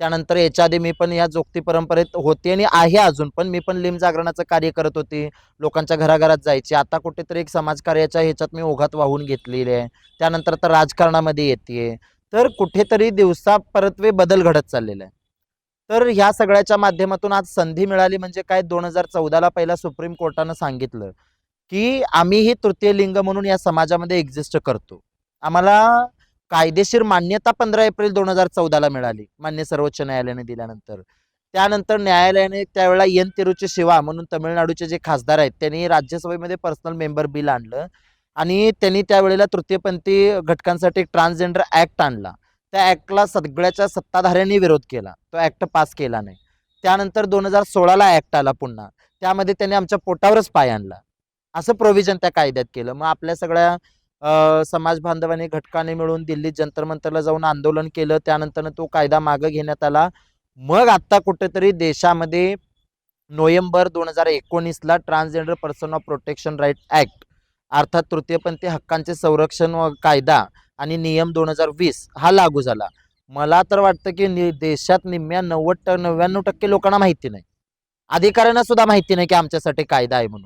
त्यानंतर याच्या आधी मी पण या जोगती परंपरेत होते आणि आहे अजून पण मी पण लिंब जागरणाचं कार्य करत होती. लोकांच्या घराघरात जायची. आता कुठेतरी एक समाजकार्याच्या ह्याच्यात मी ओघात वाहून घेतलेली आहे. त्यानंतर तर राजकारणामध्ये येते तर कुठेतरी दिवसा परतवे बदल घडत चाललेला आहे. तर ह्या सगळ्याच्या माध्यमातून आज संधी मिळाली म्हणजे काय? दोन हजार चौदाला पहिला सुप्रीम कोर्टानं सांगितलं की आम्हीही तृतीय लिंग म्हणून या समाजामध्ये एक्झिस्ट करतो. आम्हाला कायदेशीर मान्यता पंधरा एप्रिल दोन हजार चौदाला मिळाली. मान्य सर्वोच्च न्यायालयाने दिल्यानंतर. त्यानंतर न्यायालयाने त्यावेळेला एन तिरुची शिवा म्हणून तमिळनाडूचे जे खासदार आहेत त्यांनी राज्यसभेमध्ये पर्सनल मेंबर बिल आणलं आणि त्यांनी त्यावेळेला तृतीयपंथी घटकांसाठी एक ट्रान्सजेंडर ऍक्ट आणला. त्या ऍक्टला सगळ्याच्या सत्ताधाऱ्यांनी विरोध केला. तो ऍक्ट पास केला नाही. त्यानंतर दोन हजार सोळाला ऍक्ट आला पुन्हा. त्यामध्ये त्यांनी आमच्या पोटावरच पाय आणला. असं प्रोव्हिजन त्या कायद्यात केलं. मग आपल्या सगळ्या समाज बांधवांनी घटकाने मिळून दिल्लीत जंतर मंतरला जाऊन आंदोलन केलं. त्यानंतर तो कायदा मागं घेण्यात आला. मग आता कुठेतरी देशामध्ये नोव्हेंबर दोन हजार एकोणीसला transgender person of protection right act अर्थात तृतीयपंथी हक्कांचे संरक्षण व कायदा आणि नियम दोन हजार वीस हा लागू झाला. मला तर वाटतं की नि- देशात निम्म्या नव्वद नव्याण्णव टक्के लोकांना माहिती नाही. अधिकाऱ्यांना सुद्धा माहिती नाही की आमच्यासाठी कायदा आहे म्हणून.